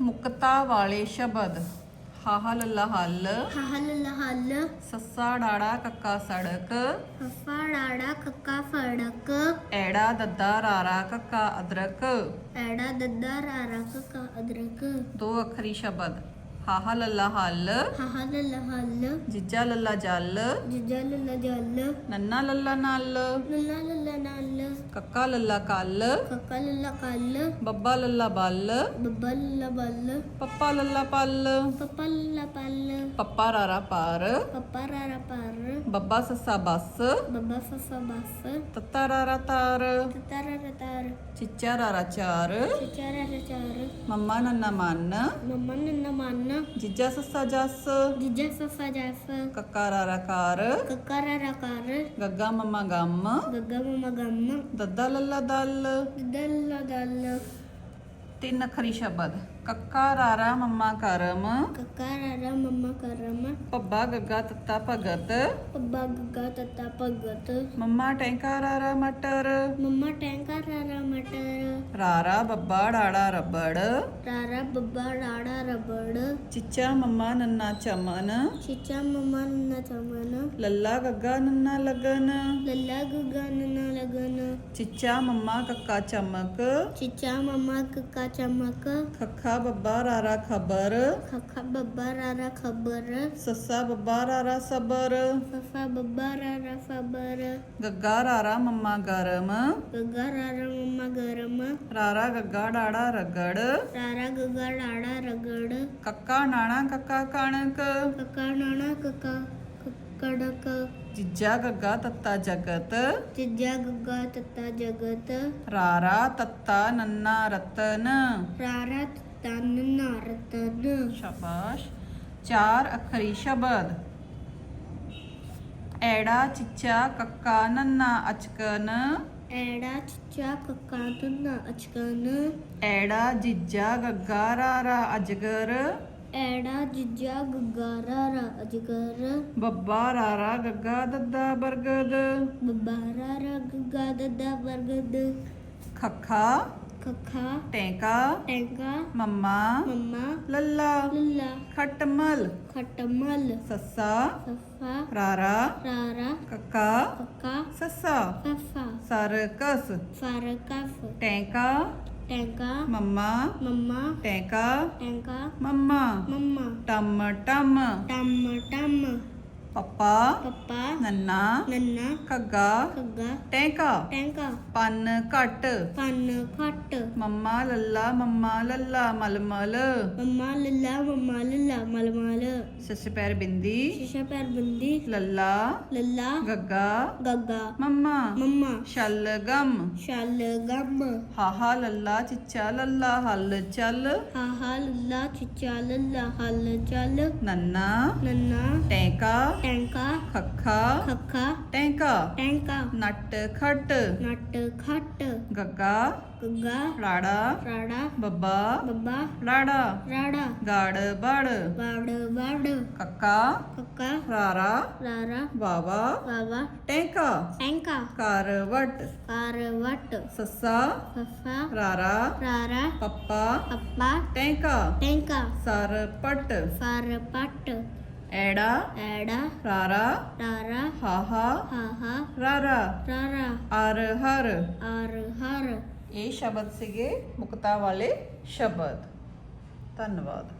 ਮੁਕਤਾ ਵਾਲੇ ਸ਼ਬਦ। ਹਾਹਾ ਲੱਲਾ ਹੱਲ ਹਲ ਹਲ ਸੱਸਾ ਡਾੜਾ ਕੱਕਾ ਸੜਕ। ਫਫਾ ਡਾੜਾ ਕੱਕਾ ਫੜਕ ਐੜਾ ਦੱਦਾ ਰਾਰਾ ਕੱਕਾ ਅਦਰਕ। ਐੜਾ ਦੱਦਾ ਰਾਰਾ ਕੱਕਾ ਅਦਰਕ। ਦੋ ਅੱਖਰੀ ਸ਼ਬਦ। ਹਾਹਾ ਲੱਲਾ ਹੱਲ ਹਲ ਹਲ ਜਿੱਜਾ ਲੱਲਾ ਜਲ ਜੱਜਾ ਲੱਲਾ ਜਲ ਨੰਨਾ ਲੱਲਾ ਨਲ ਲੱਲਾ ਲੱਲਾ ਨਾਲ ਕੱਕਾ ਲੱਲਾ ਕੱਲ ਕੱਕਾ ਲੱਲਾ ਕੱਲ ਬੱਬਾ ਲੱਲਾ ਬੱਲ ਬੱਬਾ ਲੱਲਾ ਬੱਲ ਪੱਪਾ ਲੱਲਾ ਪੱਲ ਪਪਾ ਲੱਲਾ ਪੱਲ ਪੱਪਾ ਰਾਰਾ ਪਾਰ ਪਪਾ ਰਾਰਾ ਪਰ ਬੱਬਾ ਸੱਸਾ ਬੱਸ ਬੱਬਾ ਫਫਾ ਬੱਸ ਤੱਤਾ ਰਾਰਾ ਤਾਰ ਤਤਾਰਾ ਰਤਾਰ ਚਿੱਚਾ ਰਾਰਾ ਚਾਰ ਚਾਰਾ ਰਚਾਰ ਮੰਮਾ ਨੰਨਾ ਮੰਨ ਮੰਮਾ ਨੰਨਾ ਮੰਨ ਜਿੱਜਾ ਸੱਸਾ ਜੱਸ। ਜਿੱਜਾ ਫਫਾ ਜਫ ਕੱਕਾ ਰਾਰਾ ਕਾਰ ਕੱਕਾ ਰਾਰਾ ਕਾਰ ਗੱਗਾ ਮੰਮਾ ਗੰਮ। ਗੱਗਾ ਮਮਾ ਗੰਮ। ਦੱਦਾ ਲੱਲਾ ਦਲ। ਦਲ ਦਲ। ਤਿੰਨ ਅੱਖਰੀ ਸ਼ਬਦ। ਕੱਕਾ ਰਾਰਾ ਮੰਮਾ ਕਰਮ। ਕੱਕਾ ਰਾਰਾ ਮਮਾ ਕਰਮ। ਪੱਬਾ ਗੱਗਾ ਤੱਤਾ ਭਗਤ। ਪੱਬਾ ਗੱਗਾ ਤਤਾ ਭਗਤ। ਮੰਮਾ ਟੈਂਕਾ ਰਾਰਾ ਮਟਰ। ਮੰਮਾ ਟੈਂਕਾ ਰਾਰਾ ਮਟਰ। ਰਾਰਾ ਬੱਬਾ ਡਾੜਾ ਰੱਬੜ। ਰਾਰਾ ਬੱਬਾ ਰਾੜਾ ਰਬੜ। ਚਿੱਚਾ ਮੰਮਾ ਨੰਨਾ ਚਮਨ। ਚਿਚਾ ਮਮਾ ਨੰਨਾ ਚਮਨ। ਲੱਲਾ ਗੱਗਾ ਨੰਨਾ ਲਗਨ। ਲੱਲਾ ਗੁਗਾ ਨੰਨਾ ਲਗਨ। ਚਿੱਚਾ ਮੰਮਾ ਕੱਕਾ ਚਮਕ। ਚਿਚਾ ਮਮਾ ਕੱਕਾ ਚਮਕ। ਖੱਖਾ ਬੱਬਾ ਰਾਰਾ ਖਬਰ ਖੱਖਾ ਬੱਬਾ ਰਾਰਾ ਖਬਰ ਸੱਸਾ ਬੱਬਾ ਰਾਰਾ ਸਬਰ ਫਫਾ ਬੱਬਾ ਰਾਰਾ ਫਬਰ ਗੱਗਾ ਰਾਰਾ ਮੰਮਾ ਗਰਮ ਗੱਗਾ ਰਾਰਾ ਮਮਾ ਗਰਮ ਰਾਰਾ ਗੱਗਾ ਡਾੜਾ ਰਗੜ ਰਾਰਾ ਗੱਗਾ ਰਾੜਾ ਰਗੜ ਕੱਕਾ ਨਾਣਾ ਕੱਕਾ ਕਣਕ ਕੱਕਾ ਨਾਣਾ ਕੱਕਾ ਕ- ਕੜਕ ਜਿੱਜਾ ਗੱਗਾ ਤੱਤਾ ਜਗਤ ਜਿੱਜਾ ਗੱਗਾ ਤਤਾ ਜਗਤ ਰਾਰਾ ਤੱਤਾ ਨੰਨਾ ਰਤਨ ਰਾਰਾ ਤਨ ਸ਼ਾਬਾਸ਼। ਚਾਰ ਅੱਖਰੀ ਸ਼ਬਦ। ਐੜਾ ਚਿੱਚਾ ਕੱਕਾ ਨੰਨਾ ਅਚਕਨ। ਐੜਾ ਚਿੱਚਾ ਕੱਕਾ ਤੁਨਾ ਅਚਕਨ। ਐੜਾ ਜਿੱਜਾ ਗੱਗਾ ਰਾਰਾ ਅਜਗਰ। ਐੜਾ ਜਿੱਜਾ ਗੱਗਾ ਰਾਰਾ ਅਜਗਰ। ਬੱਬਾ ਰਾਰਾ ਗੱਗਾ ਦੱਦਾ ਬਰਗਦ। ਬੱਬਾ ਰਾਰਾ ਗੱਗਾ ਦਦਾ ਵਰਗਦ ਖੱਖਾ। ਖੱਖਾ ਟੈਂਕਾ ਟੈਂਕਾ ਮੰਮਾ ਮੰਮਾ ਲੱਲਾ ਲੱਲਾ ਖਟਮਲ ਖਟਮਲ ਸੱਸਾ ਸਫਾ ਰਾਰਾ ਰਾਰਾ ਕੱਕਾ ਕੱਕਾ ਸੱਸਾ ਫਫਾ ਸਰਕਸ ਫਰਕਫ ਟੈਂਕਾ ਟੈਂਕਾ ਮੰਮਾ ਮੰਮਾ ਟੈਂਕਾ ਟੈਂਕਾ ਮੰਮਾ ਮੰਮਾ ਟਮ ਟਮ ਟਮ ਟਮ ਪੱਪਾ ਪੱਪਾ ਨੰਨਾ ਨੰਨਾ ਕੱਗਾ ਕੱਗਾ ਟੈਂਕਾ ਟੈਂਕਾ ਪੰਨ ਘਟ ਪੰਨ ਖੱਟ ਮੰਮਾ ਲੱਲਾ ਮੰਮਾ ਲੱਲਾ ਮਲਮਲ। ਮੰਮਾ ਲੱਲਾ ਮੰਮਾ ਲੱਲਾ ਮਲਮਲ। ਸੱਸ ਪੈਰ ਬਿੰਦੀ। ਸ਼ੀਸ਼ਾ ਪੈਰ ਬੰਦੀ। ਲੱਲਾ ਲੱਲਾ ਗੱਗਾ ਗੱਗਾ ਮੰਮਾ ਮੰਮਾ। ਸ਼ਲਗਮ ਸ਼ਲ ਗਮ। ਹਾਹਾ ਲੱਲਾ ਚਿੱਚਾ ਲੱਲਾ ਹੱਲ ਚੱਲ। ਹਾਹਾ ਲੱਲਾ ਚਿਚਾ ਲੱਲਾ ਹਲ ਚੱਲ। ਨੰਨਾ ਨੰਨਾ। ਟੈਂਕਾ ਟੈਂਕਾ ਖੱਖਾ ਖੱਖਾ ਟੈਂਕਾ ਟੈਂਕਾ ਨੱਟ ਖੱਟ ਨਟ ਖੱਟ ਗੱਗਾ ਗੱਗਾ ਰਾੜਾ ਰਾੜਾ ਬੱਬਾ ਬੱਬਾ ਰਾੜਾ ਰਾੜਾ ਗੜ ਬੜ ਵੜ ਵੜ ਕੱਕਾ ਕੱਕਾ ਰਾਰਾ ਰਾਰਾ ਵਾਵਾ ਵਾਵਾ ਟੈਂਕਾ ਟੈਂਕਾ ਕਰਵਟ ਕਰਵਟ ਸੱਸਾ ਫਫਾ ਰਾਰਾ ਰਾਰਾ ਪੱਪਾ ਪੱਪਾ ਟੈਂਕਾ ਟੈਂਕਾ ਸਰਪਟ ਫਰਪਟ ਐੜਾ ਐੜਾ ਰਾਰਾ ਰਾਰਾ ਹਾਹਾ ਹਾਹਾ ਰਾਰਾ ਰਾਰਾ ਅਰ ਹਰ ਅਰ ਹਰ ਇਹ ਸ਼ਬਦ ਸੀਗੇ ਮੁਕਤਾ ਵਾਲੇ ਸ਼ਬਦ ਧੰਨਵਾਦ